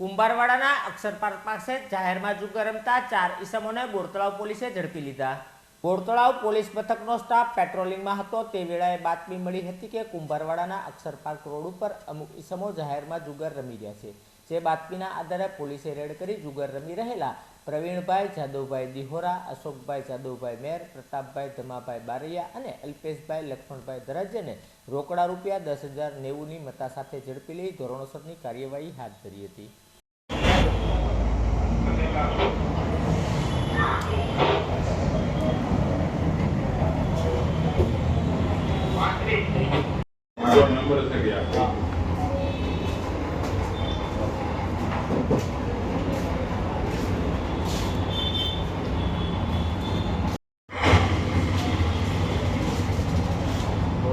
કુંભારવાડાના અક્ષરપાર્ક પાસે જાહેરમાં જુગ રમતા ચાર ઈસમોને બોરતળાવ પોલીસે ઝડપી લીધા. બોરતળાવ પોલીસ મથકનો સ્ટાફ પેટ્રોલિંગમાં હતો. તે વેળાએ બાતમી મળી હતી કે કુંભારવાડાના અક્ષર પાર્ક રોડ ઉપર અમુક ઈસમો જાહેરમાં જુગાર રમી રહ્યા છે. જે બાતમીના આધારે પોલીસે રેડ કરી જુગાર રમી રહેલા પ્રવીણભાઈ, જાદવભાઈ દિહોરા, અશોકભાઈ, જાદવભાઈ મેર, પ્રતાપભાઈ ધમાભાઈ બારૈયા અને અલ્પેશભાઈ લક્ષ્મણભાઈ ધરાજ્યને રોકડા રૂપિયા દસ હજાર નેવુંની મતા સાથે ઝડપી લઈ ધોરણોસરની કાર્યવાહી હાથ ધરી હતી મારો નંબર છે કે આપો.